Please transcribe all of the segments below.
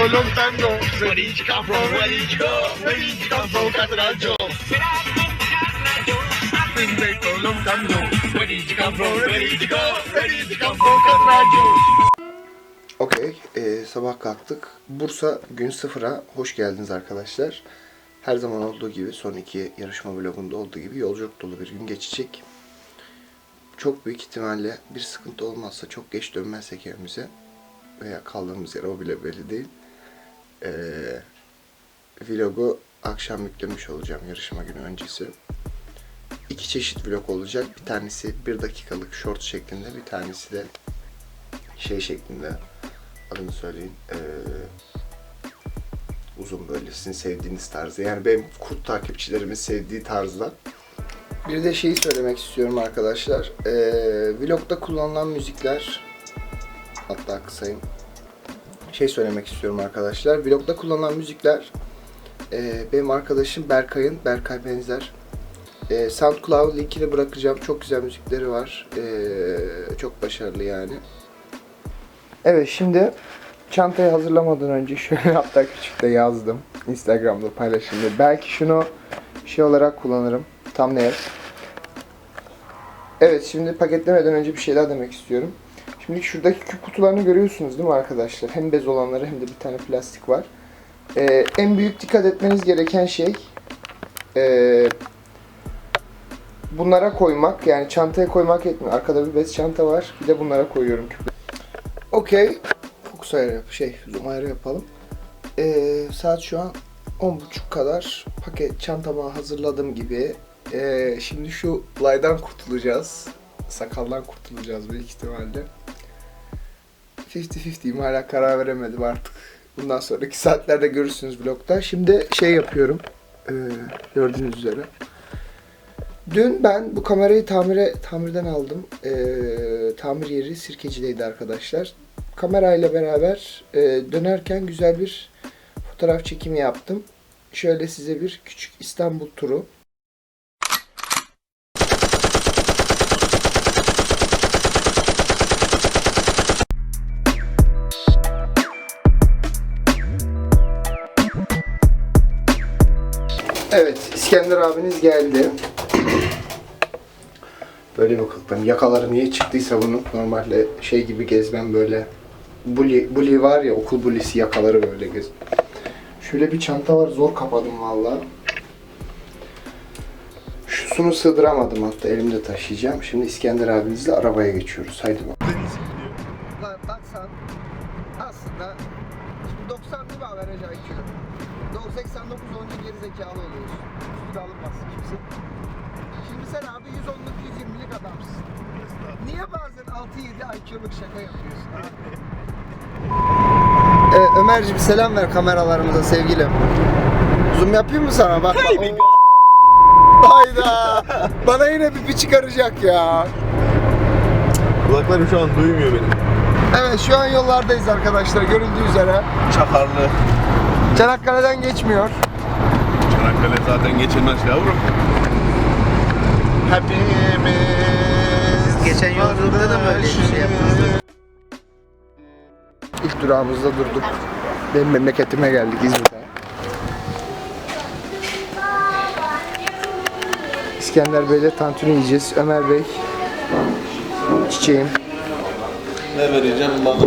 for long time no. Where did you come from? Where did you go? Where did you come from, Catarajo? Okey, ee, sabah kalktık. Bursa gün sıfıra hoş geldiniz arkadaşlar. Her zaman olduğu gibi son iki yarışma vlogunda olduğu gibi yolculuk dolu bir gün geçecek. Çok büyük ihtimalle bir sıkıntı olmazsa çok geç dönmezsek evimize veya kaldığımız yer o bile belli değil. Ee, vlogu akşam yüklemiş olacağım yarışma günü öncesi. İki çeşit vlog olacak. Bir tanesi bir dakikalık short şeklinde, bir tanesi de şey şeklinde adını söyleyin. Ee, uzun böyle sizin sevdiğiniz tarzda. Yani benim kurt takipçilerimin sevdiği tarzda. Bir de şeyi söylemek istiyorum arkadaşlar. Ee, vlogda kullanılan müzikler hatta kısayım. Şey söylemek istiyorum arkadaşlar. Vlogda kullanılan müzikler ee, benim arkadaşım Berkay'ın, Berkay Benzer. Ee, SoundCloud linkini bırakacağım. Çok güzel müzikleri var. Ee, çok başarılı yani. Evet şimdi çantayı hazırlamadan önce şöyle hatta küçük de yazdım. Instagram'da paylaşımda. Belki şunu şey olarak kullanırım. Thumbnail. Evet şimdi paketlemeden önce bir şey daha demek istiyorum. Şimdi şuradaki küp kutularını görüyorsunuz değil mi arkadaşlar? Hem bez olanları hem de bir tane plastik var. Ee, en büyük dikkat etmeniz gereken şey ee, bunlara koymak. Yani çantaya koymak etmiyor. Arkada bir bez çanta var. Bir de bunlara koyuyorum küpleri. Okey. Fokus ayarı yap, şey, zoom ayarı yapalım. Ee, saat şu an 10.30 kadar paket çantama hazırladım gibi. Ee, şimdi şu laydan kurtulacağız. Sakaldan kurtulacağız büyük ihtimalle. 50-50'yim hala karar veremedim artık. Bundan sonraki saatlerde görürsünüz vlogda. Şimdi şey yapıyorum. Ee, gördüğünüz üzere. Dün ben bu kamerayı tamire tamirden aldım. Ee, tamir yeri Sirkeci'deydi arkadaşlar. Kamerayla beraber e, dönerken güzel bir fotoğraf çekimi yaptım. Şöyle size bir küçük İstanbul turu. İskender abiniz geldi. Böyle bir kılıktan. Yakaları niye çıktıysa bunun normalde şey gibi gezmem böyle. Bully, bully var ya okul bulisi yakaları böyle gez. Şöyle bir çanta var zor kapadım valla. Şusunu sığdıramadım hatta elimde taşıyacağım. Şimdi İskender abinizle arabaya geçiyoruz. Haydi bakalım. Baksan aslında şimdi 90 değil mi averaj IQ? 89 olunca geri zekalı oluyorsun. Üstüne alınmazsın kimse. Şimdi sen abi 110'luk 120'lik adamsın. Niye bazen 6-7 IQ'luk şaka yapıyorsun abi? Ee, Ömerciğim selam ver kameralarımıza sevgilim. Zoom yapayım mı sana? Bak bak. Hayda. Bana yine bir çıkaracak ya. Kulaklarım şu an duymuyor beni. Evet şu an yollardayız arkadaşlar görüldüğü üzere. Çakarlı. Çanakkale'den geçmiyor. Çanakkale zaten geçilmez yavrum. Hepimiz Geçen yolculukta da mı öyle bir şey yaptınız? İlk durağımızda durduk. Benim memleketime geldik İzmir'e. İskender Bey'le tantuni yiyeceğiz. Ömer Bey, çiçeğim. Ne vereceğim bana?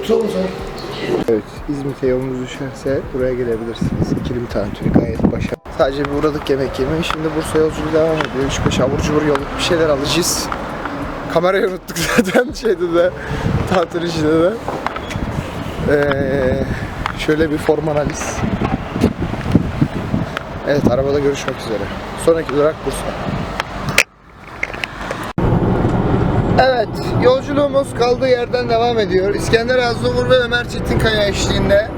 Otur musun? Evet, İzmit'e yolunuz düşerse buraya gelebilirsiniz. İkilim tantuni gayet başarılı. Sadece bir uğradık yemek yemeye. Şimdi Bursa yolculuğu devam ediyor. 3-5 abur cubur yoluk bir şeyler alacağız. Kamerayı unuttuk zaten şeyde de, tantunici'de de. Ee, şöyle bir form analiz. Evet, arabada görüşmek üzere. Sonraki durak Bursa. Evet, yolculuğumuz kaldığı yerden devam ediyor. İskender Azumur ve Ömer Çetinkaya eşliğinde.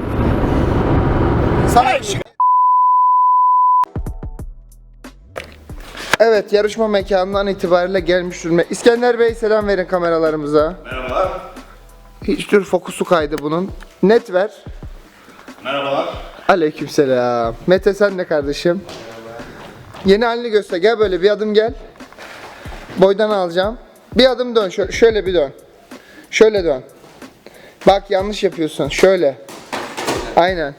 Sana Evet, yarışma mekanından itibariyle gelmiş durumda. İskender Bey selam verin kameralarımıza. Merhabalar. Hiç tür fokusu kaydı bunun. Net ver. Merhabalar. Aleykümselam. Mete sen ne kardeşim? Yeni halini göster. Gel böyle bir adım gel. Boydan alacağım. Bir adım dön. Şö- şöyle bir dön. Şöyle dön. Bak yanlış yapıyorsun. Şöyle. Aynen.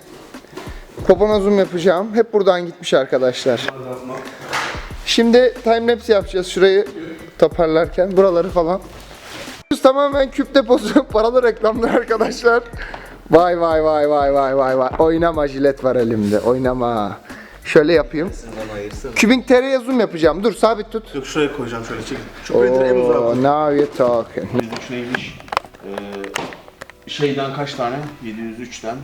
Popona zoom yapacağım. Hep buradan gitmiş arkadaşlar. Şimdi timelapse yapacağız şurayı toparlarken. Buraları falan. Tamamen küp deposu paralı reklamlar arkadaşlar. Vay vay vay vay vay vay vay. Oynama jilet var elimde. Oynama. Şöyle yapayım. Kübing TR'ye zoom yapacağım. Dur sabit tut. Yok şuraya koyacağım şöyle çekin. Oh, koy. now you're talking. 703 neymiş? Ee, şeyden kaç tane? 703'ten.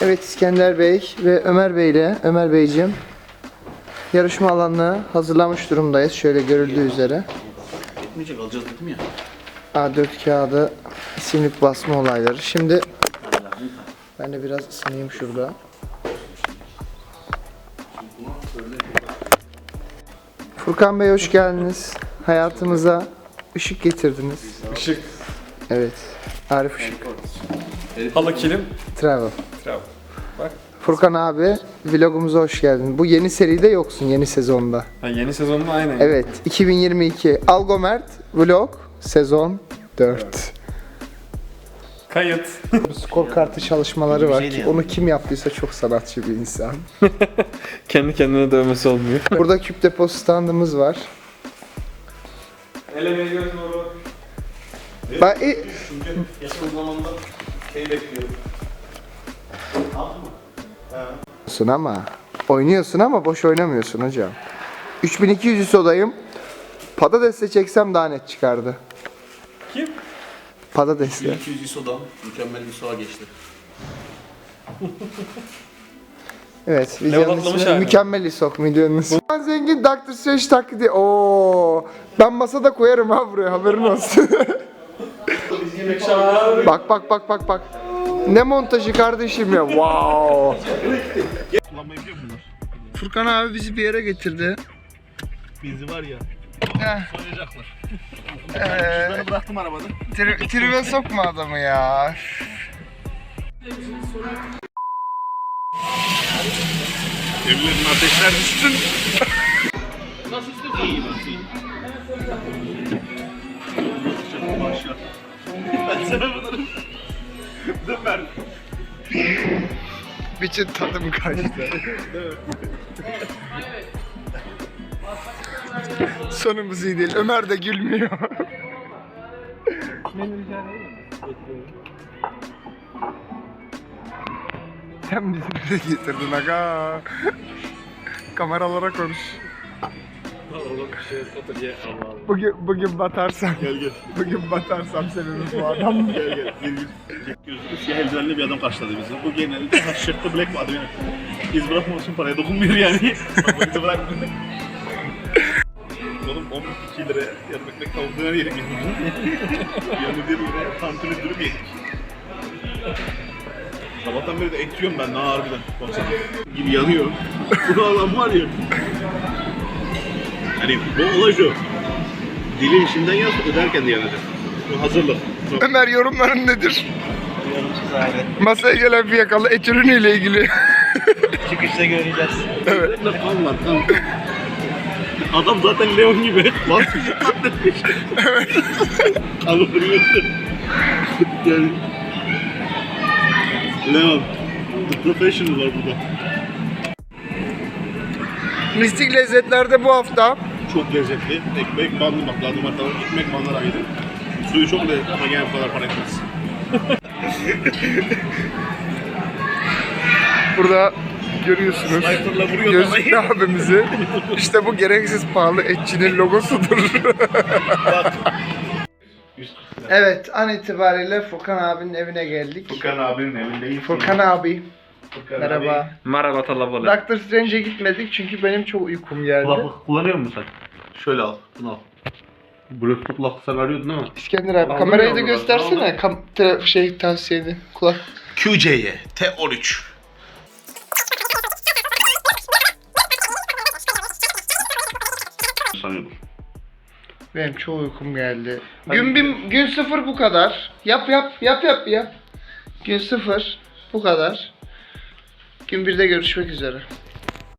Evet İskender Bey ve Ömer Bey ile Ömer Beyciğim yarışma alanını hazırlamış durumdayız. Şöyle görüldüğü üzere. Yetmeyecek alacağız dedim ya. A4 kağıdı isimlik basma olayları. Şimdi ben de biraz ısınayım şurada. Furkan Bey hoş geldiniz. Hayatımıza ışık getirdiniz. Işık. Evet. Arif Işık. Halı kilim. Travel. Furkan abi vlogumuza hoş geldin. Bu yeni seride yoksun yeni sezonda. Ha, yeni sezonda aynen. Evet 2022 Algomert vlog sezon 4. Kayıt. Skor kartı çalışmaları var ki onu kim yaptıysa çok sanatçı bir insan. Kendi kendine dövmesi olmuyor. Burada küp depo standımız var. Ele veriyoruz doğru. Ben, e, Çünkü yakın zamanda şey bekliyorum. Oynuyorsun ama oynuyorsun ama boş oynamıyorsun hocam. 3200 ISO'dayım. Patatesle çeksem daha net çıkardı. Kim? Patatesle. 1200 ISO'dan mükemmel bir soğa geçti. Evet, videonun ismi mükemmel ISO milyonunuz. Ben zengin Dr. Strange taklidi. Oo, ben masada koyarım ha buraya haberin olsun. bak bak bak bak bak. Ne montajı kardeşim ya. Wow. Furkan abi bizi bir yere getirdi. Bizi var ya. Heh. Soyacaklar. Ee, Ben bıraktım arabada. tri- tribe sokma adamı ya. Evlerin ateşler düşsün. Ben sana bunları... Ben. Bütün tadım kaçtı. Sonumuz iyi değil. Ömer de gülmüyor. Sen bizi nereye getirdin aga? Kameralara konuş. Bugün bugün batarsam, Gel gel. bugün batarsam sebebi bu adam. Gel gel. Bir gün gözlüklü siyah eldivenli bir adam karşıladı bizi. Bu genelde ha, şırtlı black mi adı benim. İz bırakmamak için paraya dokunmuyor yani. Bizi bırakmadı. Oğlum 12 liraya yarım ekmek tavuk döner yedik. Yanı bir liraya tantuni dürüm yedik. Sabahtan beri de et yiyorum ben daha harbiden. Baksana. Gibi yanıyor. Bunu alan var ya. Hani bu olay şu. Dili işinden yaz, öderken de yanacak. Bu hazırlık. Ömer yorumların nedir? Masaya gelen fiyakalı et ürünüyle ilgili. Çıkışta göreceğiz. evet. Adam zaten Leon gibi. Katletmiş. Kanı duruyorsun. yani. Leon. The Professional var burada. Mistik lezzetlerde bu hafta Çok lezzetli. Ekmek bandı bak. Dumartalar ekmek bandılar ayrı. Suyu çok lezzetli ama gene bu kadar para etmez. burada görüyorsunuz. Gözlüklü abimizi. İşte bu gereksiz pahalı etçinin logosudur. evet an itibariyle Furkan abinin evine geldik. Furkan abinin evindeyiz. Furkan abi. Merhaba. Merhaba talabalar. Doctor Strange'e gitmedik çünkü benim çok uykum geldi. Kulaklık kullanıyor musun sen? Şöyle al, bunu al. Bluetooth kulaklık sen arıyordun değil mi? İskender abi kamerayı da buradan, göstersene. aldım. Kam tra- şey tavsiyeni. Kulak. QC'ye T13. Sanıyordum. Benim çok uykum geldi. Gün bir, gün sıfır bu kadar. Yap yap yap yap yap. Gün sıfır bu kadar. Gün birde görüşmek üzere.